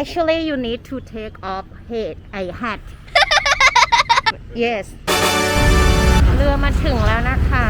actually you need to take off head I hat yes เรือมาถึงแล้วนะคะ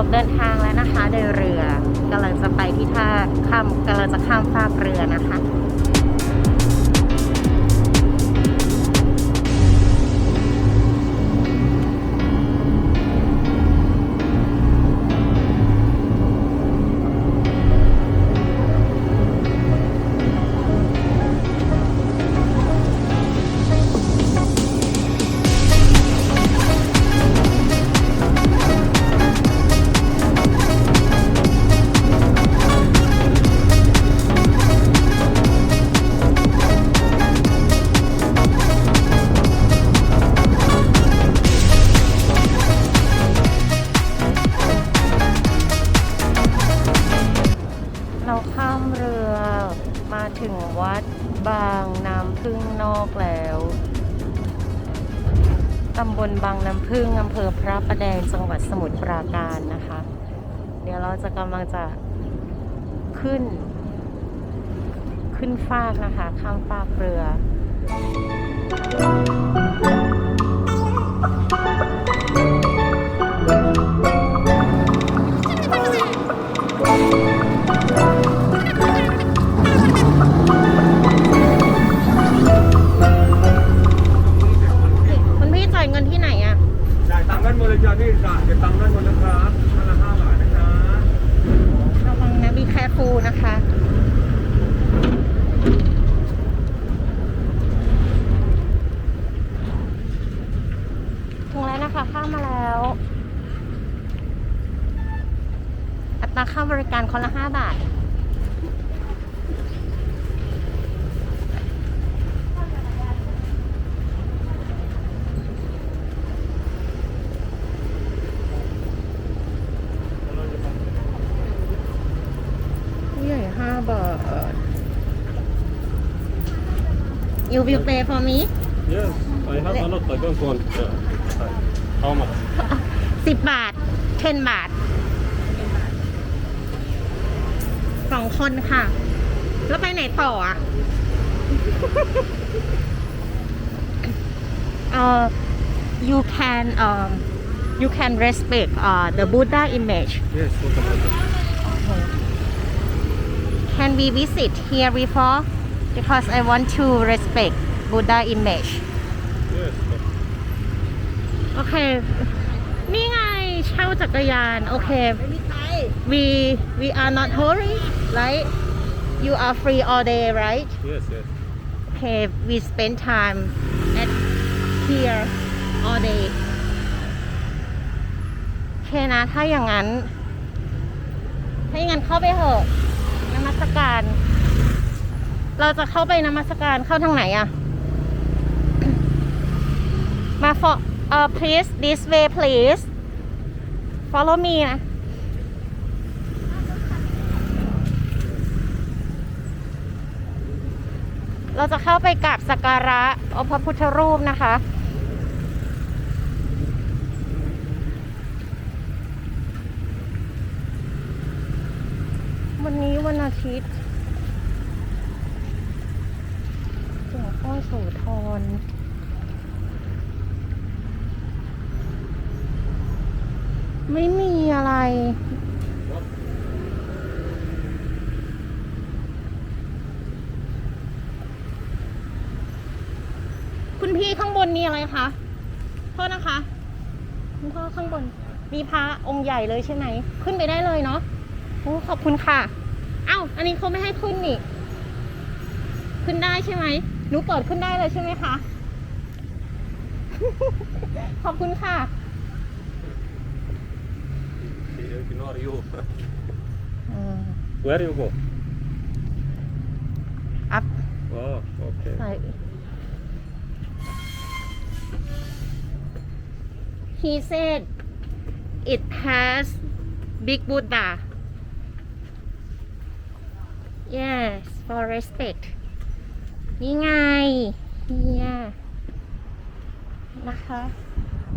อนนี้เราก็ออกเดินทางแล้วนะคะ โดยเรือกำลังจะไปที่ท่าข้ามกำลังจะข้ามฟากเรือนะคะ พึ่งอำเภอพระประแดงจังหวัดสมุทรปราการนะคะ เดี๋ยวเราจะกำลังจะขึ้น ขึ้นฟากนะคะ ข้ามฟากเรือ You will pay for me Yes I have a lot I don't want uh, how much สิบบาทเทนบาทสองคนค่ะ แล้วไปไหนต่ออะเอ่อ you can um you can respect uh the Buddha image Yes what about that can we visit here before because I want to respect Buddha image Yes โอเคนี่ไงเช่าจักรยาน โอเค we we are not hurry right you are free all day right Yes yes okay we spend time at here all day โอเคนะ ถ้าอย่างนั้น ถ้าอย่างนั้นเข้าไปเถอะนมัสการ เราจะเข้าไปนมัสการเข้าทางไหนอะมา for uh please this way please follow me นะเราจะเข้าไปกราบสักการะพระพุทธรูปนะคะ วันนี้วันอาทิตย์หลวงพ่อ โสธรไม่มีอะไร คุณพี่ข้างบนมีอะไรคะโทษนะคะคุณพ่อข้างบน มีพระองค์ใหญ่เลยใช่ไหม ขึ้นไปได้เลยเนาะโอ้ขอบคุณค่ะ เอ้า อันนี้เขาไม่ให้ขึ้นนี่ ขึ้นได้ใช่ไหม หนูเปิดขึ้นได้เลยใช่ไหมคะ ขอบคุณค่ะ Ignore you. อืม Where you go? อัพ Oh, okay. ใส่ He said it has big Buddha yes for respect นี่ไงเนี่ยนะคะ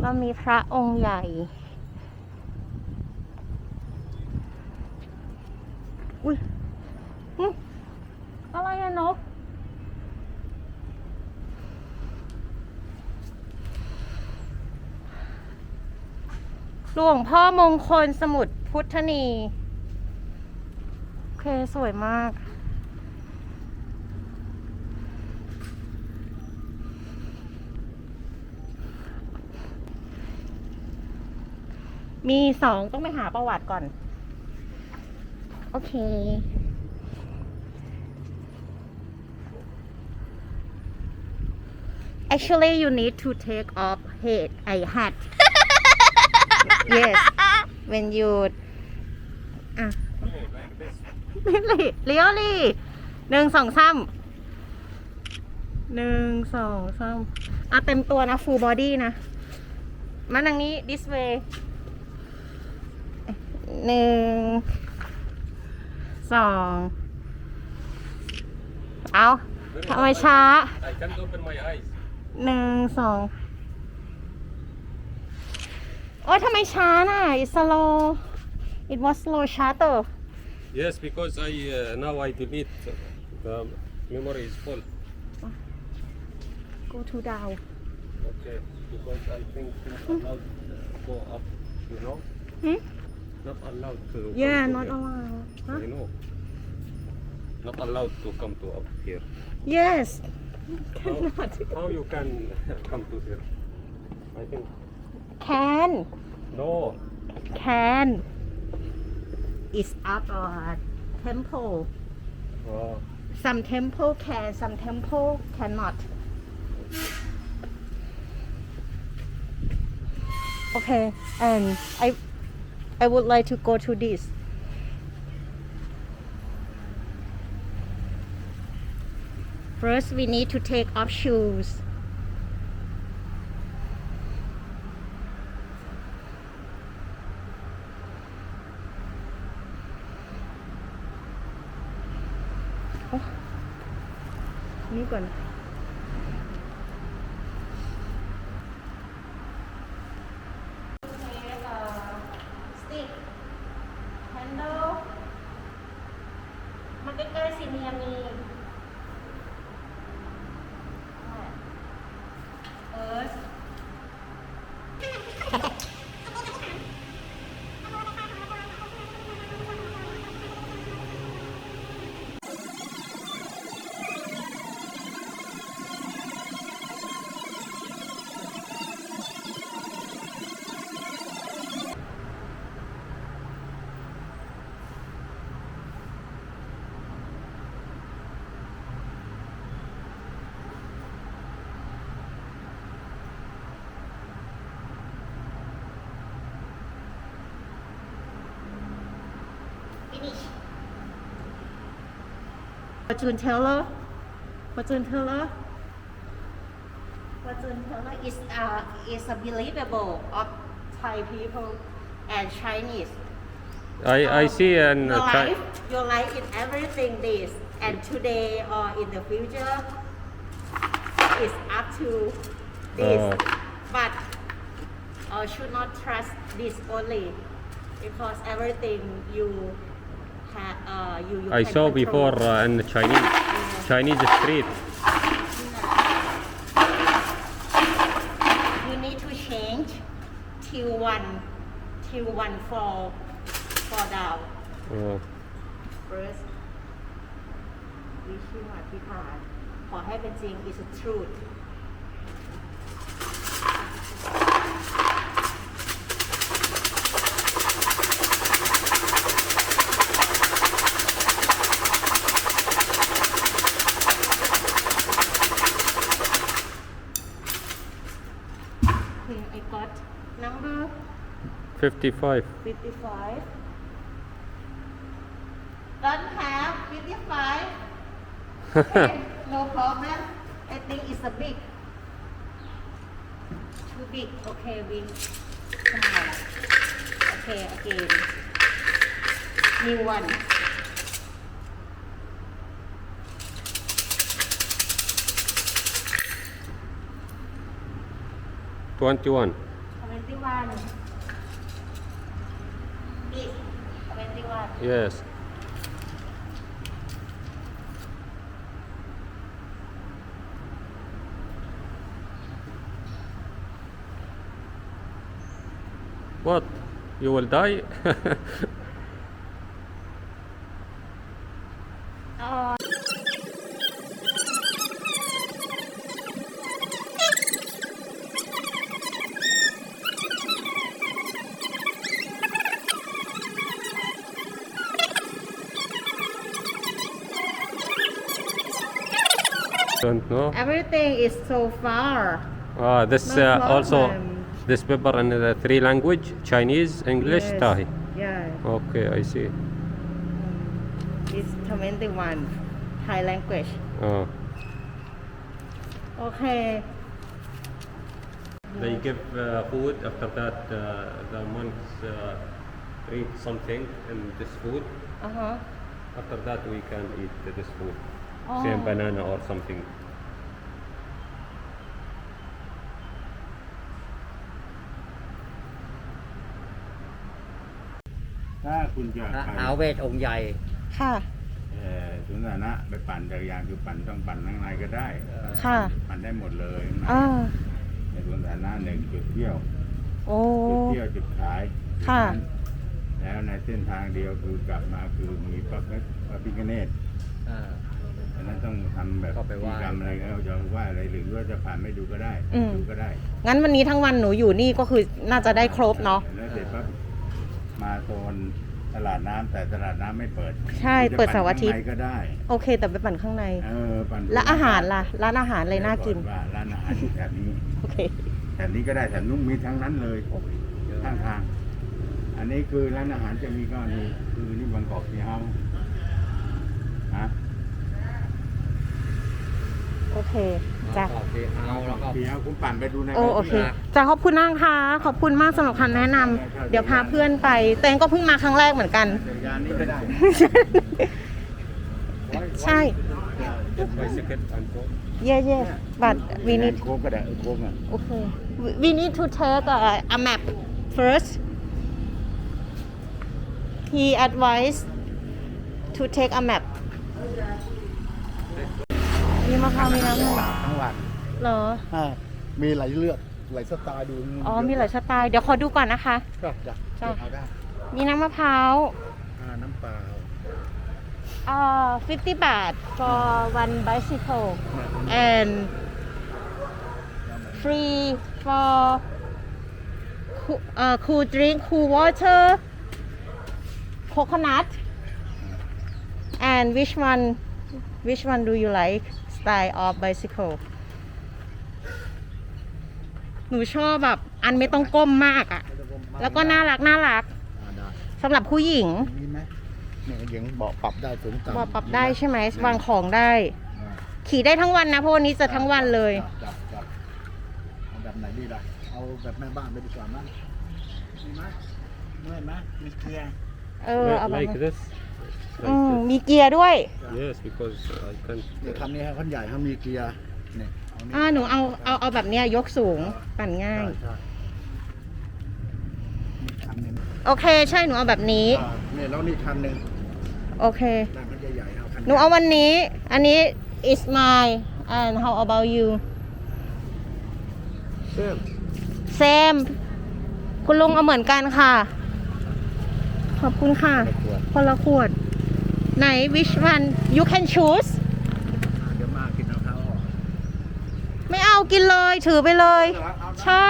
เรามีพระองค์ใหญ่ อุ้ยอะไรอะนกหลวงพ่อมงคลสมุทรพุทธนี โอเค สวยมาก มีสองต้องไปหาประวัติก่อน โอเค Actually you need to take off head I hat yes when you อะไม่เลยเลี้ยวลี่หนึ่งสองสามหนึ่งสองสามอะเต็มตัวนะ full body นะ มาทางนี้ this way หนึ่ง สอง เอาทำไมช้า I can't open my eyes. หนึ่ง สอง โอ้ยทำไมช้าน่ะ it's slow it was slow shutter Yes, because I uh, now I delete the memory is full. go to down Okay, because I think it's allowed to go up, you know? Hmm? Not allowed to. come yeah to not allowed huh? Know. Not allowed to come to up here. yes How, how you can come to here? I think can no. can It's up a temple Oh, some temple can some temple cannot okay and I I would like to go to this first we need to take off shoes Oh. นี่ก่อน fortune teller fortune teller fortune teller is uh is a believable of Thai people and Chinese. I I see and your uh, life your life in everything this and today or in the future is up to this. Oh. but uh, should not trust this only because everything you can, uh, you, you I can saw before uh, in the Chinese Chinese street. You need to change till one, till one fall, fall down. Oh. First, wish you happy heart. For everything is a truth. 55. 55 don't have 55 okay, no problem. I think it's a big. Too big. Okay we small okay again new one. 21. 21 big 21 Yes. What? You will die? Don't know. Everything is so far. Ah, this No uh, also problem. this paper in the three language: Chinese, English, Yes. Thai. Yeah. Okay, I see. It's 21 Thai language. Oh. Okay. They give uh, food. After that, uh, the monks uh, drink something in this food. Uh huh. After that, we can eat this food. Oh. Same banana or something. ถ้าคุณจะพระไปท้าวเวทองค์ใหญ่ ค่ะ เอ่อสวนสาธารณะไปปั่นจักรยานคือปั่นต้องปั่นข้างในก็ได้ค่ะ ปั่นได้หมดเลยข้างในอ่าในสวนสาธารณะหนึ่งจุดเที่ยวโอ้ จุดเที่ยวจุดขายค่ะ แล้วในเส้นทางเดียวคือกลับมาคือมีพระพระพิฆเนศ อ่า อันนั้นต้องทำแบบเข้าไปไหว้พิธีกรรมอะไรก็จะไหว้อะไรหรือว่าจะผ่านไม่ดูก็ได้อืม ดูก็ได้งั้นวันนี้ทั้งวันหนูอยู่นี่ก็คือน่าจะได้ครบเนาะ แล้วเสร็จปั๊บมาโซนตลาดน้ำแต่ตลาดน้ำไม่เปิดใช่คุณจะเปิดเสาร์อาทิตย์ปั่นข้งในก็ได้โอเค แต่ไปปั่นข้างใน เออปั่นดูแล้วอาหารล่ะ ร้านอาหารอะไรน่ากินว่าร้านอาหารอยู่แถบนี้โอเค แถบนี้ก็ได้แถบนู้นมีทั้งนั้นเลยข้างทาง อันนี้คือร้านอาหารจะมีก็นี่คือนี่บางกอกซีเฮาส์ฮะโอ เคจ้ะขอบคุณเอาแล้วก็ซีเฮาส์คุณปั่นไปดูในโอ้โอเคจะขอบคุณมากค่ะ ขอบคุณมากสำหรับคำแนะนำเดี๋ยวพาเพื่อนไปแต่เองก็เพิ่งมาครั้งแรกเหมือนกัน จักรยานนี้ก็ได้ใช่ Bicycle and go. เย่เย่บัตร we need โค้งก็ได้เออโค้งอะ okay We- we need to take a, a map first he advised to take a map มีมะพร้าวมีน้ำมันทั้งวันเหรออ่ามีหลายเลือกหลายสไตล์ดูอ๋อมีหลายสไตล์เดี๋ยวขอดูก่อนนะคะก็จะจ้ะเอาได้มีน้ำมะพร้าวอ่าน้ำเปล่าอ่า50 บาท for one bicycle and free for cool, uh, cool drink cool water coconut and which one which one do you like style of bicycle หนูชอบแบบอันไม่ต้องก้มมากอะ่ะ แล้วก็น่ารักน่ารักอ่าได้สำหรับผู้หญิงมีไหมเนี่ยยังเบาะปรับได้สูงต่ำบอกปรับได้ใช่ไหมวางของได้ อ่าขี่ได้ทั้งวันนะ เพราะวันนี้จะทั้งวันเลย จับจับเอาแบบไหนดีล่ะเอาแบบแม่บ้านไปดีกว่ามั้งมีไหมเมื่อยไหมมีเกลียร์ เออเอาแบบ like นั้น this. อืม Like มีเกียร์ด้วย this. Yes, because I can't. เดี๋ยวคันนี้ให้คันใหญ่เขามีเกียร์เนี่ยเอานี่อ่าหนูเอาเอาเอาแบบเนี้ยยกสูงปั่นง่ายใช่ใช่มีคันหนึงโอเค ใช่หนูเอาแบบนี้ อ่าเนี่ยแล้วนี่คันหนึ่งโอเคแต่มันจะใหญ่เอาคันหนูเอาวันนี้ อันนี้ is mine and how about you เพิ่ม same คุณลุงเอาเหมือนกันค่ะ ขอบคุณค่ะ คนละขวด ไหน which one you can choose เดี๋ยวมากินเอาเท้าออกไม่เอากินเลยถือไปเลย ใช่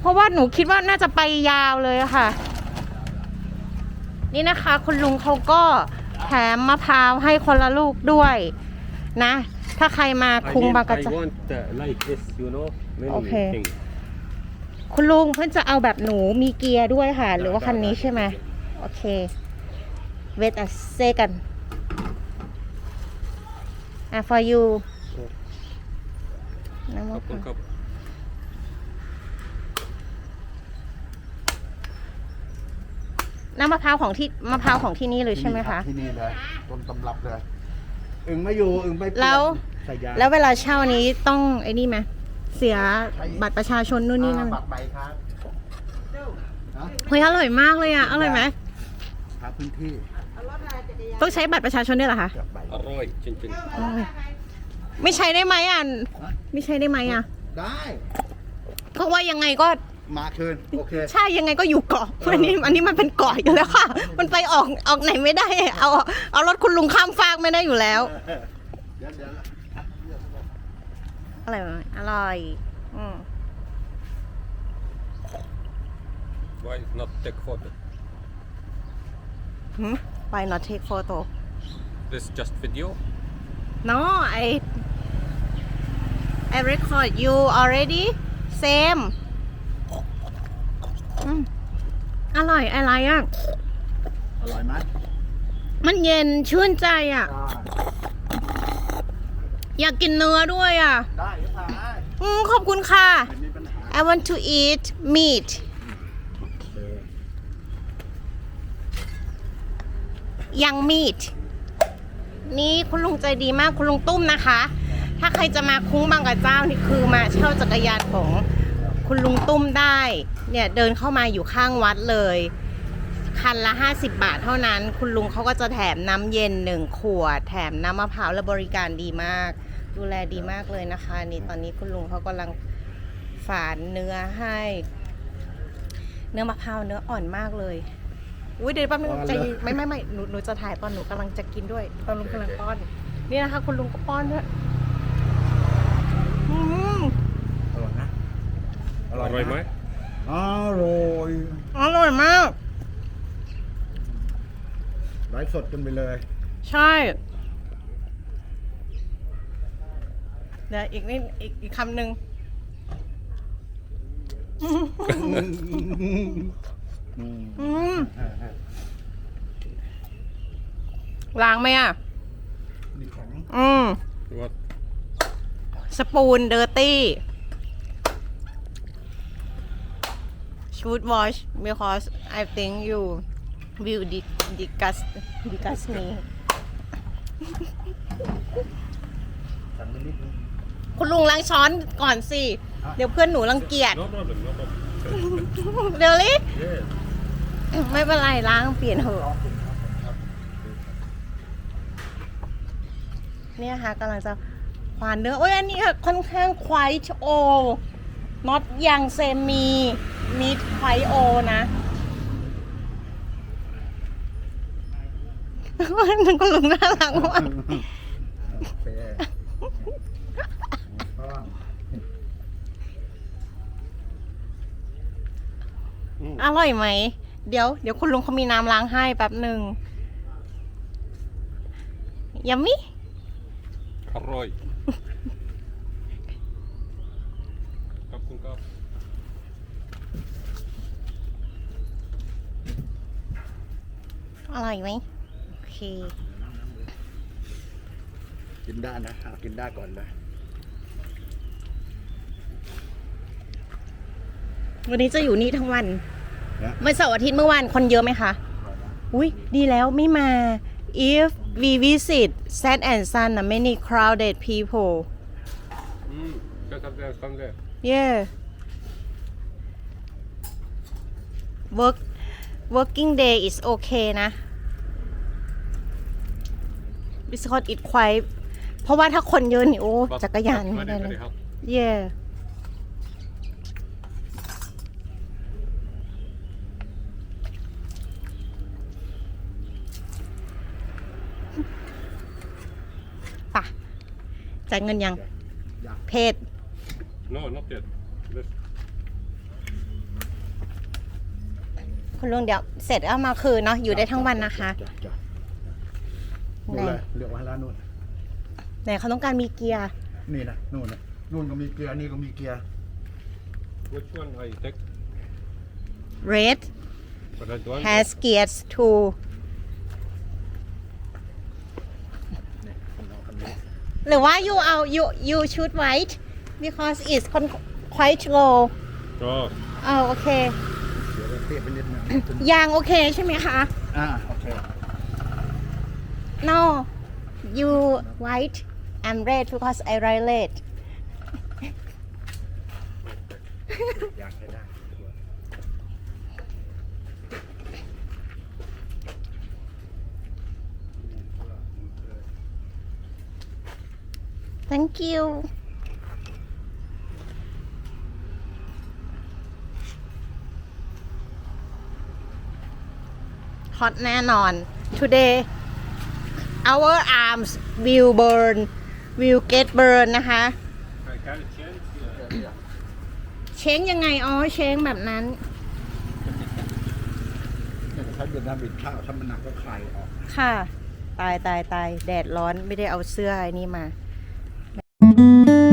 เพราะว่าหนูคิดว่าน่าจะไปยาวเลยอะค่ะ นี่นะคะ คุณลุงเขาก็แถมมะพร้าวให้คนละลูกด้วยนะ ถ้าใครมา I คุง mean, บางกระ I จะ want uh, like this, you know, many Okay. things. คุณลุงเพื่อนจะเอาแบบหนูมีเกียร์ด้วยค่ะ หรือว่าคันนี้ใช่ไหมโอเค wait a second ah for you น้ำมะ Cup พร้า and ว cup. น้ำมะพร้าวของที่มะพร้าวของที่นี่เลยใช่ไหมคะที่นี่เลยต้นตำรับเลยอึ่งไม่อยู่อึ่งไปเปยนแล้วใส่ยาแล้วเวลาเช่านี้ต้องไอ้นี่ไหม เสียบัตรประชาชนนู่นนี่นั่นอ่าบัตรใบครับเฮ้ยอร่อยมากเลยอะอร่อยไหมครับพื้นที่ ต้องใช้บัตรประชาชนด้วยเหรอคะกับใบ Arroy, chin chin. โอ้ยไม่ใช้ได้ไหมอะไม่ใช้ได้ไหมอะได้เพราะว่ายังไงก็มาคืนโอเคใช่ยังไงก็อยู่เกาะอันนี้อันนี้มันเป็นเกาะอยู่แล้วค่ะ มันไปออกออกไหนไม่ได้ เอาเอารถคุณลุงข้ามฟากไม่ได้อยู่แล้วเดี๋ยวเดี๋ยว อร่อยไหมอร่อย อืม Why not take photo? หืม Why not take photo This just video. No I I record you already same อืมอร่อยอะไรอะ อร่อยไหมมันเย็นชื่นใจอะได้อยากกินเนื้อด้วยอะ ได้เดี๋ยวพาได้ อืมขอบคุณค่ะ ไม่มีปัญหา I want to eat meat เลยยังมีด นี่คุณลุงใจดีมากคุณลุงตุ้มนะคะ ถ้าใครจะมาคุ้งบางกระเจ้านี่คือมาเช่าจักรยานของคุณลุงตุ้มได้ เนี่ยเดินเข้ามาอยู่ข้างวัดเลย คันละ 50 บาทเท่านั้น คุณลุงเขาก็จะแถมน้ำเย็นหนึ่งขวด แถมน้ำมะพร้าวและบริการดีมาก ดูแลดีมากเลยนะคะ นี่ตอนนี้คุณลุงเขากำลังฝานเนื้อให้ เนื้อมะพร้าวเนื้ออ่อนมากเลยอุ้ยเดี๋ยวแป๊บนึงใจเย็นไม่ไม่ไม่หนูหนูจะถ่ายตอนหนูกำลังจะกินด้วย ตอนลุงกำลังป้อน นี่นะคะ คุณลุงก็ป้อนด้วยอืมอร่อยนะ Arroy, ไหม Mike. อร่อยอร่อยมากไลฟ์สดกันไปเลย ใช่ เดี๋ยวอีกนิดอีกอีกคำหนึ่งอืมอืมล้างไหมอะนี่ของอืม What? สปูนเดอร์ตี้ should wash because I think you will di- disgust disgust me สั่งไปนิดนึง คุณลุงล้างช้อนก่อนสิ เดี๋ยวเพื่อนหนูรังเกียจ No problem, no problem. เดี๋ยวลิ Yes. ไม่เป็นไรล้างเปลี่ยนเถอะเนี่ยค่ะกำลังจะควานเนื้อโอ้ยอันนี้ค่ะค่อนข้างควายโอน็อตยังเซมีมีควายโอนะมันก็ลุงน่ารักมาก โอเคก็ อร่อยไหม เดี๋ยว เดี๋ยวคุณลุงเขามีน้ำล้างให้แป๊บหนึ่งยัมมี่ Arroy. Cup and cup. อร่อยไหมโอเค กินได้นะเอากินได้ก่อนเลย วันนี้จะอยู่นี่ทั้งวันนะเมื่อเสาร์อาทิตย์เมื่อวานคนเยอะไหมคะ อุ้ยดีแล้วไม่มา if we visit Sand and Sun a many crowded people Mm. Just up there, stand there. yeah work working day is okay นะ because it quite เพราะว่าถ้าคนเยอะนี่โอ้ But จักรยาน that's ไม่ very, ได้เลย very hot. yeah ปะ จ่ายเงินยังยังเพศ No, not yet. This. คุณลุงเดี๋ยวเสร็จเอามาคืนเนาะอยู่ได้ทั้งวันนะคะจ้ะจ้ะนู่นเลยเรียกว่าร้านนู่นไหนเขาต้องการมีเกียร์ นี่นะนู่นนะนู่นก็มีเกียร์นี่ก็มีเกียร์ Which one I take? red But I don't. has gears too หรือว่า you เอา you you shoot white because it's con- quite low Oh, อ๋อโอเค เดี๋ยวเราเทียบไปนิดนึง ยางโอเคใช่ไหมคะ อ่าโอเค no you white I'm red because I write red อยากให้ได้ thank you ฮอตแน่นอน today our arms will burn will get burn นะคะ I can change. Yeah. เช้งยังไง อ๋อ เช้งแบบนั้นเนี่ยใช้เบียดน้ำบิดข้าวถ้ามันหนักก็คลายออก ค่ะ ตายตายตาย แดดร้อนไม่ได้เอาเสื้อไอ้นี่มา Música